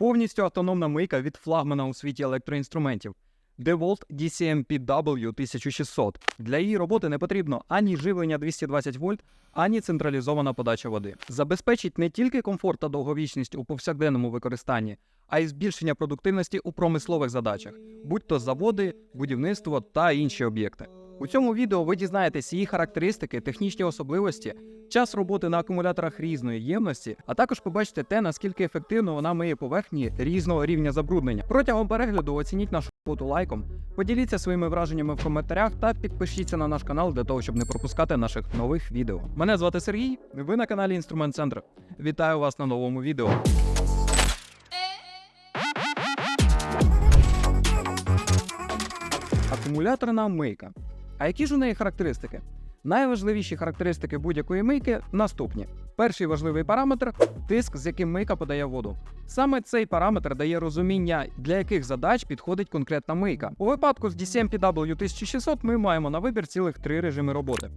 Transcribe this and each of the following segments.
Повністю автономна мийка від флагмана у світі електроінструментів. DeWalt DCM-PW 1600. Для її роботи не потрібно ані живлення 220 вольт, ані централізована подача води. Забезпечить не тільки комфорт та довговічність у повсякденному використанні, а й збільшення продуктивності у промислових задачах, будь то заводи, будівництво та інші об'єкти. У цьому відео ви дізнаєтесь її характеристики, технічні особливості, час роботи на акумуляторах різної ємності, а також побачите те, наскільки ефективно вона миє поверхні різного рівня забруднення. Протягом перегляду оцініть нашу роботу лайком, поділіться своїми враженнями в коментарях та підпишіться на наш канал для того, щоб не пропускати наших нових відео. Мене звати Сергій. Ви на каналі Інструмент Центр. Вітаю вас на новому відео. Акумуляторна мийка. А які ж у неї характеристики? Найважливіші характеристики будь-якої мийки наступні: перший важливий параметр тиск, з яким мийка подає воду. Саме цей параметр дає розуміння, для яких задач підходить конкретна мийка. У випадку з DCM-PW 1600 ми маємо на вибір цілих три режими роботи.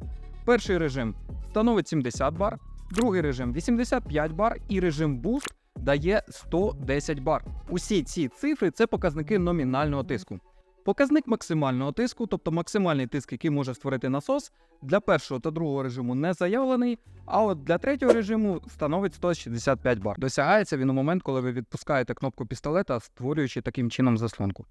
Перший режим становить 70 бар, другий режим 85 бар і режим Boost дає 110 бар. Усі ці цифри це показники номінального тиску. Показник максимального тиску, тобто максимальний тиск, який може створити насос, для першого та другого режиму не заявлений, а от для третього режиму становить 165 бар. Досягається він у момент, коли ви відпускаєте кнопку пістолета, створюючи таким чином заслонку.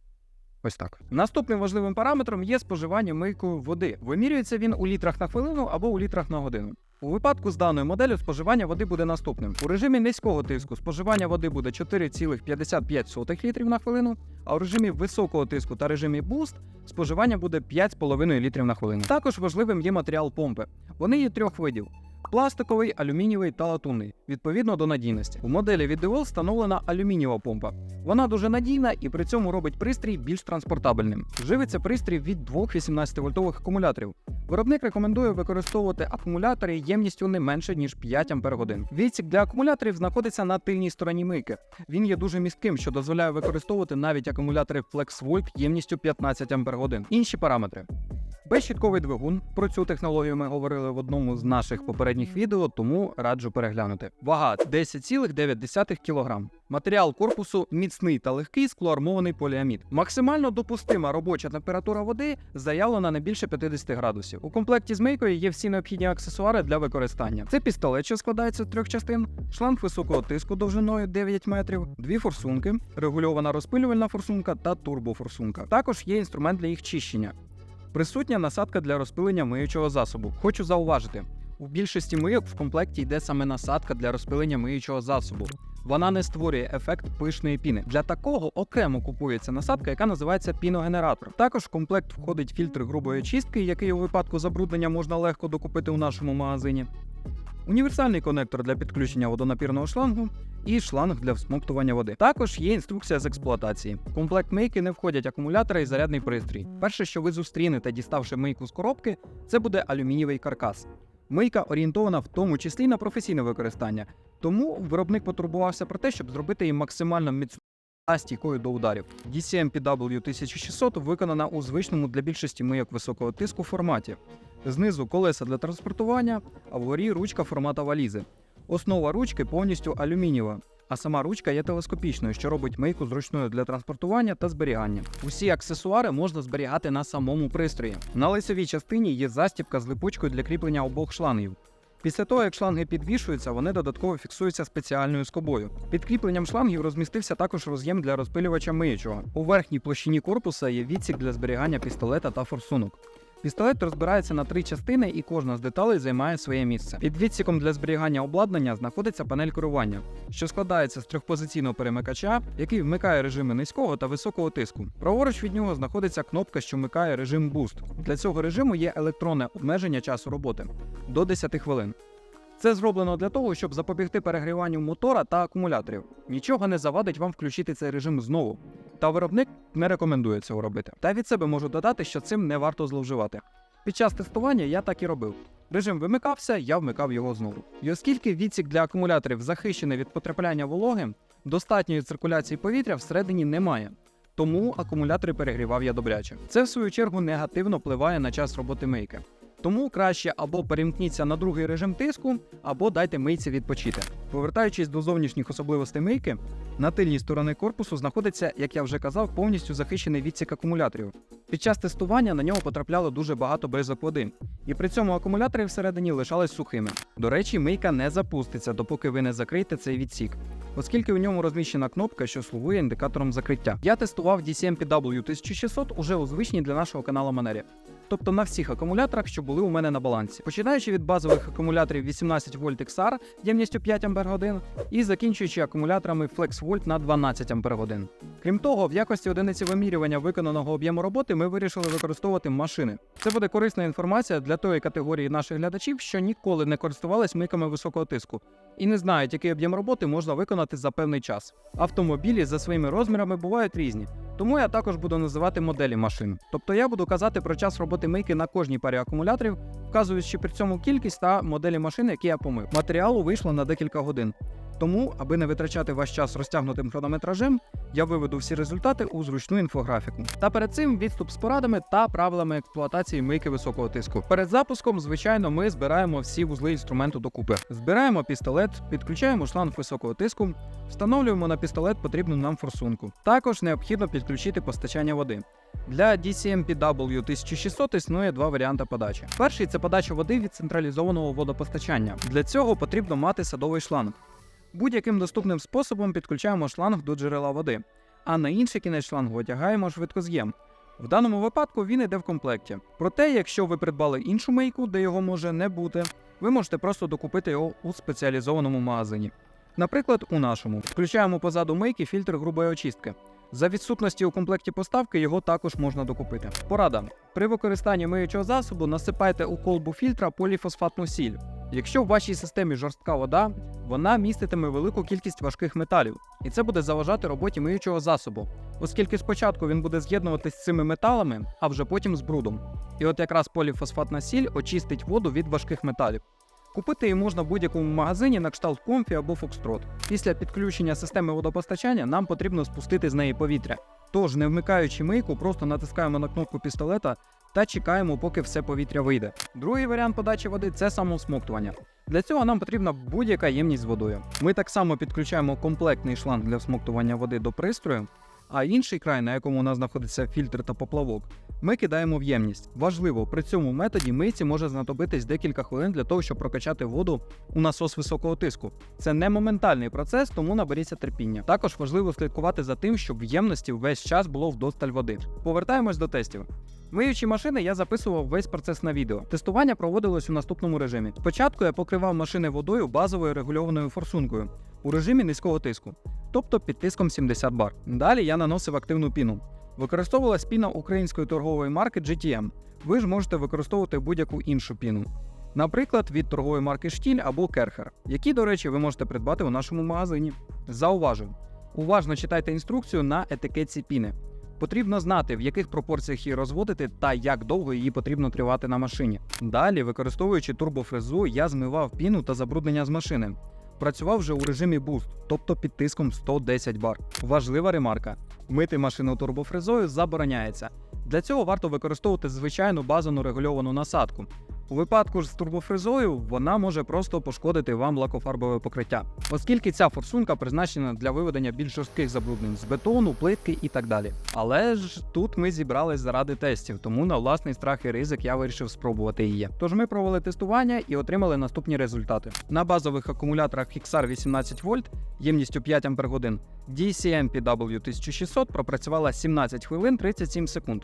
Ось так. Наступним важливим параметром є споживання мийкою води. Вимірюється він у літрах на хвилину або у літрах на годину. У випадку з даною моделлю споживання води буде наступним. У режимі низького тиску споживання води буде 4,55 літрів на хвилину, а у режимі високого тиску та режимі Boost споживання буде 5,5 літрів на хвилину. Також важливим є матеріал помпи. Вони є трьох видів: пластиковий, алюмінієвий та латунний, відповідно до надійності. У моделі від DeWalt встановлена алюмінієва помпа. Вона дуже надійна і при цьому робить пристрій більш транспортабельним. Живиться пристрій від двох 18-вольтових акумуляторів. Виробник рекомендує використовувати акумулятори ємністю не менше ніж 5 Ах. Відсік для акумуляторів знаходиться на тильній стороні мийки. Він є дуже містким, що дозволяє використовувати навіть акумулятори FlexVolt ємністю 15 Ах. Інші параметри. Безщітковий двигун. Про цю технологію ми говорили в одному з наших попередніх відео, тому раджу переглянути. Вага 10,9 кг. Матеріал корпусу міцний та легкий склоармований поліамід. Максимально допустима робоча температура води заявлена не більше 50 градусів. У комплекті з мийкою є всі необхідні аксесуари для використання. Це пістолет, що складається з трьох частин, шланг високого тиску довжиною 9 метрів, дві форсунки, регульована розпилювальна форсунка та турбофорсунка. Також є інструмент для їх чищення. Присутня насадка для розпилення миючого засобу. Хочу зауважити, у більшості мийок в комплекті йде саме насадка для розпилення миючого засобу. Вона не створює ефект пишної піни. Для такого окремо купується насадка, яка називається піногенератор. Також в комплект входить фільтр грубої чистки, який у випадку забруднення можна легко докупити у нашому магазині. Універсальний конектор для підключення водонапірного шлангу і шланг для всмоктування води. Також є інструкція з експлуатації. В комплект мийки не входять акумулятори і зарядний пристрій. Перше, що ви зустрінете, діставши мийку з коробки, це буде алюмінієвий каркас. Мийка орієнтована в тому числі на професійне використання, тому виробник потурбувався про те, щоб зробити її максимально міцною та стійкою до ударів. DCM-PW 1600 виконана у звичному для більшості мийок високого тиску форматі. Знизу колеса для транспортування, а вгорі ручка формата валізи. Основа ручки повністю алюмінієва, а сама ручка є телескопічною, що робить мийку зручною для транспортування та зберігання. Усі аксесуари можна зберігати на самому пристрої. На лицевій частині є застібка з липучкою для кріплення обох шлангів. Після того, як шланги підвішуються, вони додатково фіксуються спеціальною скобою. Під кріпленням шлангів розмістився також роз'єм для розпилювача миючого. У верхній площині корпуса є відсік для зберігання пістолета та форсунок. Пістолет розбирається на три частини, і кожна з деталей займає своє місце. Під відсіком для зберігання обладнання знаходиться панель керування, що складається з трьохпозиційного перемикача, який вмикає режими низького та високого тиску. Праворуч від нього знаходиться кнопка, що вмикає режим Boost. Для цього режиму є електронне обмеження часу роботи до 10 хвилин. Це зроблено для того, щоб запобігти перегріванню мотора та акумуляторів. Нічого не завадить вам включити цей режим знову. Та виробник не рекомендує цього робити. Та від себе можу додати, що цим не варто зловживати. Під час тестування я так і робив. Режим вимикався, я вмикав його знову. І оскільки відсік для акумуляторів захищений від потрапляння вологи, достатньої циркуляції повітря всередині немає. Тому акумулятори перегрівав я добряче. Це в свою чергу негативно впливає на час роботи мийки. Тому краще або перемкніться на другий режим тиску, або дайте мийці відпочити. Повертаючись до зовнішніх особливостей мийки, на тильній стороні корпусу знаходиться, як я вже казав, повністю захищений відсік акумуляторів. Під час тестування на нього потрапляло дуже багато бризок води, і при цьому акумулятори всередині лишались сухими. До речі, мийка не запуститься, допоки ви не закриєте цей відсік, оскільки у ньому розміщена кнопка, що слугує індикатором закриття. Я тестував DCM-PW 1600 уже у звичній для нашого каналу манері. Тобто на всіх акумуляторах, що були у мене на балансі, починаючи від базових акумуляторів 18 вольт XR ємністю 5 Ах і закінчуючи акумуляторами FlexVolt на 12 Ах. Крім того, в якості одиниці вимірювання виконаного об'єму роботи ми вирішили використовувати машини. Це буде корисна інформація для тої категорії наших глядачів, що ніколи не користувались мийками високого тиску і не знають, який об'єм роботи можна виконати за певний час. Автомобілі за своїми розмірами бувають різні. Тому я також буду називати моделі машин. Тобто я буду казати про час роботи мийки на кожній парі акумуляторів, вказуючи при цьому кількість та моделі машин, які я помив. Матеріалу вийшло на декілька годин. Тому, аби не витрачати ваш час розтягнутим хронометражем, я виведу всі результати у зручну інфографіку. Та перед цим відступ з порадами та правилами експлуатації мийки високого тиску. Перед запуском, звичайно, ми збираємо всі вузли інструменту докупи. Збираємо пістолет, підключаємо шланг високого тиску, встановлюємо на пістолет потрібну нам форсунку. Також необхідно підключити постачання води. Для DCM-PW 1600 існує два варіанти подачі. Перший це подача води від централізованого водопостачання. Для цього потрібно мати садовий шланг. Будь-яким доступним способом підключаємо шланг до джерела води, а на інший кінець шлангу одягаємо швидкоз'єм. В даному випадку він йде в комплекті. Проте, якщо ви придбали іншу мийку, де його може не бути, ви можете просто докупити його у спеціалізованому магазині. Наприклад, у нашому включаємо позаду мийки фільтр грубої очистки. За відсутності у комплекті поставки його також можна докупити. Порада: при використанні миючого засобу насипайте у колбу фільтра поліфосфатну сіль. Якщо в вашій системі жорстка вода, вона міститиме велику кількість важких металів, і це буде заважати роботі миючого засобу, оскільки спочатку він буде з'єднуватись з цими металами, а вже потім з брудом. І от якраз поліфосфатна сіль очистить воду від важких металів. Купити її можна в будь-якому магазині на кшталт Комфі або Фокстрот. Після підключення системи водопостачання нам потрібно спустити з неї повітря. Тож, не вмикаючи мийку, просто натискаємо на кнопку пістолета та чекаємо, поки все повітря вийде. Другий варіант подачі води це самосмоктування. Для цього нам потрібна будь-яка ємність з водою. Ми так само підключаємо комплектний шланг для всмоктування води до пристрою, а інший край, на якому у нас знаходиться фільтр та поплавок, ми кидаємо в ємність. Важливо, при цьому методі мийці може знадобитись декілька хвилин для того, щоб прокачати воду у насос високого тиску. Це не моментальний процес, тому наберіться терпіння. Також важливо слідкувати за тим, щоб в ємності весь час було вдосталь води. Повертаємось до тестів. Миючи машини, я записував весь процес на відео. Тестування проводилось у наступному режимі. Спочатку я покривав машини водою базовою регульованою форсункою у режимі низького тиску, тобто під тиском 70 бар. Далі я наносив активну піну. Використовувалась піна української торгової марки GTM. Ви ж можете використовувати будь-яку іншу піну. Наприклад, від торгової марки Штіль або Керхер, які, до речі, ви можете придбати у нашому магазині. Зауважу, уважно читайте інструкцію на етикетці піни. Потрібно знати, в яких пропорціях її розводити та як довго її потрібно тривати на машині. Далі, використовуючи турбофрезу, я змивав піну та забруднення з машини. Працював вже у режимі Boost, тобто під тиском 110 бар. Важлива ремарка: мити машину турбофрезою забороняється. Для цього варто використовувати звичайну базану регульовану насадку. У випадку ж з турбофрезою вона може просто пошкодити вам лакофарбове покриття, оскільки ця форсунка призначена для виведення більш жорстких забруднень з бетону, плитки і так далі. Але ж тут ми зібрались заради тестів, тому на власний страх і ризик я вирішив спробувати її. Тож ми провели тестування і отримали наступні результати. На базових акумуляторах XR 18 вольт ємністю 5 Ах DCM PW 1600 пропрацювала 17 хвилин 37 секунд.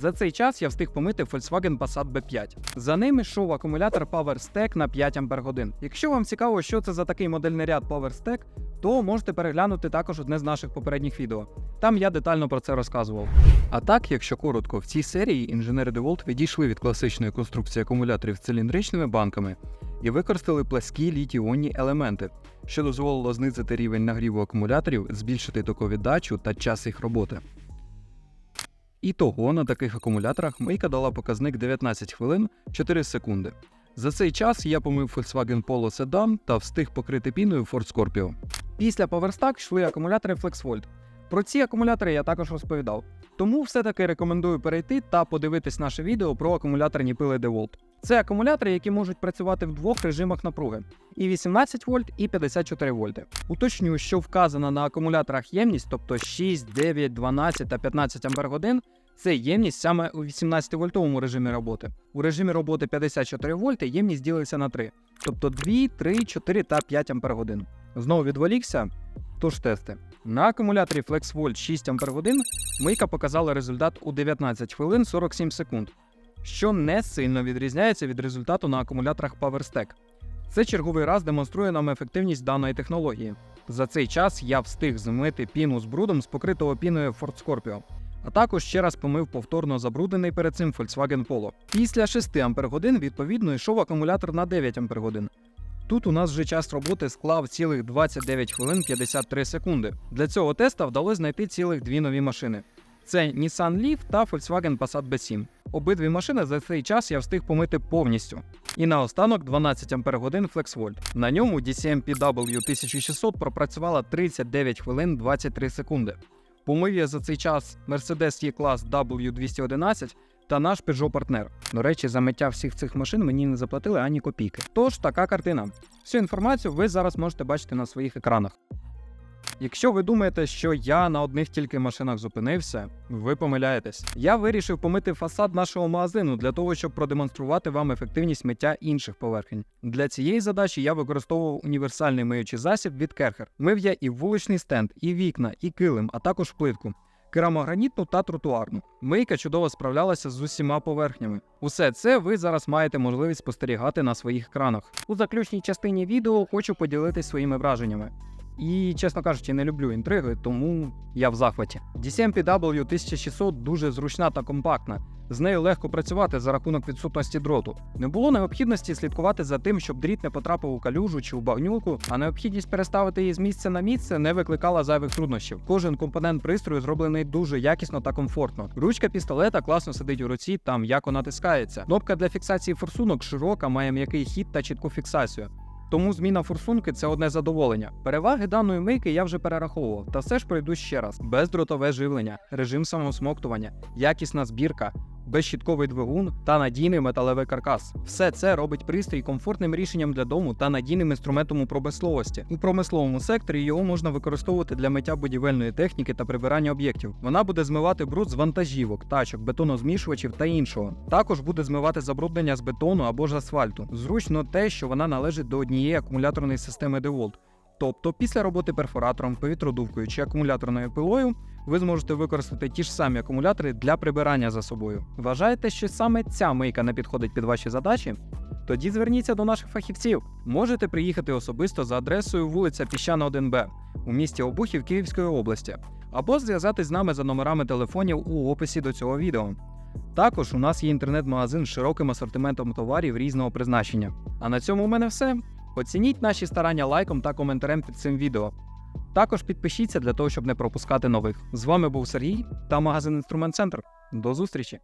За цей час я встиг помити Volkswagen Passat B5. За ним йшов акумулятор PowerStack на 5 Ах. Якщо вам цікаво, що це за такий модельний ряд PowerStack, то можете переглянути також одне з наших попередніх відео. Там я детально про це розказував. А так, якщо коротко, в цій серії інженери DeWalt відійшли від класичної конструкції акумуляторів з циліндричними банками і використали пласкі літій-іонні елементи, що дозволило знизити рівень нагріву акумуляторів, збільшити токовіддачу та час їх роботи. І того на таких акумуляторах мийка дала показник 19 хвилин 4 секунди. За цей час я помив Volkswagen Polo Sedan та встиг покрити піною Ford Scorpio. Після PowerStack йшли акумулятори FlexVolt. Про ці акумулятори я також розповідав. Тому все-таки рекомендую перейти та подивитись наше відео про акумуляторні пили DeWalt. Це акумулятори, які можуть працювати в двох режимах напруги: і 18 вольт, і 54 вольти. Уточню, що вказана на акумуляторах ємність, тобто 6, 9, 12 та 15 ампер годин, це ємність саме у 18-вольтовому режимі роботи. У режимі роботи 54 вольти ємність ділиться на 3, тобто 2, 3, 4 та 5 ампер годин. Знову відволікся. Тож тести. На акумуляторі FlexVolt 6 ампер годин мийка показала результат у 19 хвилин 47 секунд, що не сильно відрізняється від результату на акумуляторах PowerStack. Це черговий раз демонструє нам ефективність даної технології. За цей час я встиг змити піну з брудом з покритого піною Ford Scorpio, а також ще раз помив повторно забруднений перед цим Volkswagen Polo. Після 6 ампер годин відповідно йшов акумулятор на 9 ампер годин. Тут у нас вже час роботи склав цілих 29 хвилин 53 секунди. Для цього теста вдалося знайти цілих дві нові машини. Це Nissan Leaf та Volkswagen Passat B7. Обидві машини за цей час я встиг помити повністю. І наостанок 12 ампер годин FlexVolt. На ньому DCM-PW 1600 пропрацювала 39 хвилин 23 секунди. Помив за цей час Mercedes E-Class W211 та наш Peugeot партнер. До речі, за миття всіх цих машин мені не заплатили ані копійки. Тож така картина. Всю інформацію ви зараз можете бачити на своїх екранах. Якщо ви думаєте, що я на одних тільки машинах зупинився, ви помиляєтесь. Я вирішив помити фасад нашого магазину для того, щоб продемонструвати вам ефективність миття інших поверхень. Для цієї задачі я використовував універсальний миючий засіб від Керхер. Мив я і вуличний стенд, і вікна, і килим, а також плитку. Керамогранітну та тротуарну. Мийка чудово справлялася з усіма поверхнями. Усе це ви зараз маєте можливість спостерігати на своїх екранах. У заключній частині відео хочу поділитись своїми враженнями. І, чесно кажучи, не люблю інтриги, тому я в захваті. DCM-PW 1600 дуже зручна та компактна. З нею легко працювати за рахунок відсутності дроту. Не було необхідності слідкувати за тим, щоб дріт не потрапив у калюжу чи у багнюку, а необхідність переставити її з місця на місце не викликала зайвих труднощів. Кожен компонент пристрою зроблений дуже якісно та комфортно. Ручка пістолета класно сидить у руці та м'яко натискається. Кнопка для фіксації форсунок широка, має м'який хід та чітку фіксацію. Тому зміна форсунки це одне задоволення. Переваги даної мийки я вже перераховував, та все ж пройду ще раз: бездротове живлення, режим самосмоктування, якісна збірка. Безщітковий двигун та надійний металевий каркас. Все це робить пристрій комфортним рішенням для дому та надійним інструментом у промисловості. У промисловому секторі його можна використовувати для миття будівельної техніки та прибирання об'єктів. Вона буде змивати бруд з вантажівок, тачок, бетонозмішувачів та іншого. Також буде змивати забруднення з бетону або ж асфальту. Зручно те, що вона належить до однієї акумуляторної системи DeWalt. Тобто, після роботи перфоратором, повітродувкою чи акумуляторною пилою, ви зможете використати ті ж самі акумулятори для прибирання за собою. Вважаєте, що саме ця мийка не підходить під ваші задачі? Тоді зверніться до наших фахівців. Можете приїхати особисто за адресою вулиця Піщана 1Б у місті Обухів Київської області, або зв'язатись з нами за номерами телефонів у описі до цього відео. Також у нас є інтернет-магазин з широким асортиментом товарів різного призначення. А на цьому у мене все. Оцініть наші старання лайком та коментарем під цим відео. Також підпишіться для того, щоб не пропускати нових. З вами був Сергій та магазин Інструмент Центр. До зустрічі!